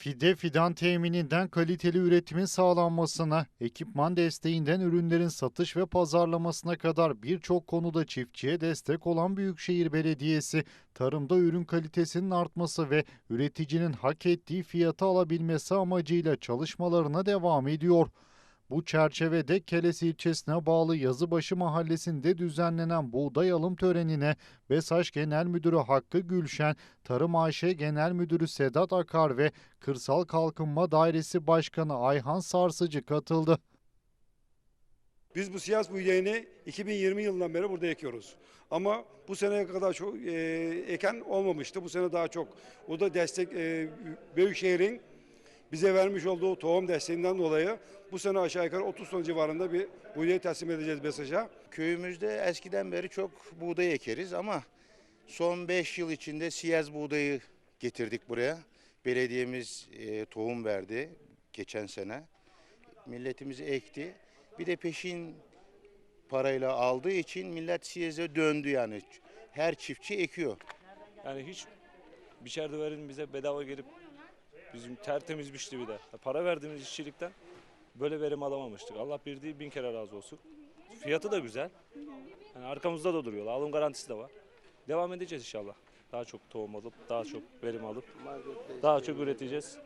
Fide fidan temininden kaliteli üretimin sağlanmasına, ekipman desteğinden ürünlerin satış ve pazarlamasına kadar birçok konuda çiftçiye destek olan Büyükşehir Belediyesi, tarımda ürün kalitesinin artması ve üreticinin hak ettiği fiyatı alabilmesi amacıyla çalışmalarına devam ediyor. Bu çerçevede Keles ilçesine bağlı Yazıbaşı mahallesinde düzenlenen buğday alım törenine BESAŞ Genel Müdürü Hakkı Gülşen, Tarım AŞ Genel Müdürü Sedat Akar ve Kırsal Kalkınma Dairesi Başkanı Ayhan Sarsıcı katıldı. Biz bu siyas buğdayını 2020 yılından beri burada ekiyoruz. Ama bu seneye kadar çok e, eken olmamıştı. Bu sene daha çok. O da destek e, Büyükşehir'in bize vermiş olduğu tohum desteğinden dolayı bu sene aşağı yukarı 30 ton civarında bir buğday teslim edeceğiz BESAŞ'a. Köyümüzde eskiden beri çok buğday ekeriz ama son 5 yıl içinde siyaz buğdayı getirdik buraya. Belediyemiz e, tohum verdi geçen sene. Milletimiz ekti. Bir de peşin parayla aldığı için millet siyaza döndü yani. Her çiftçi ekiyor. Yani hiç biçer döverin bize bedava gelip bizim tertemiz biçti bir de. Para verdiğimiz işçilikten böyle verim alamamıştık. Allah bir değil bin kere razı olsun. Fiyatı da güzel. Yani arkamızda da duruyor. Alım garantisi de var. Devam edeceğiz inşallah. Daha çok tohum alıp, daha çok verim alıp, daha çok üreteceğiz.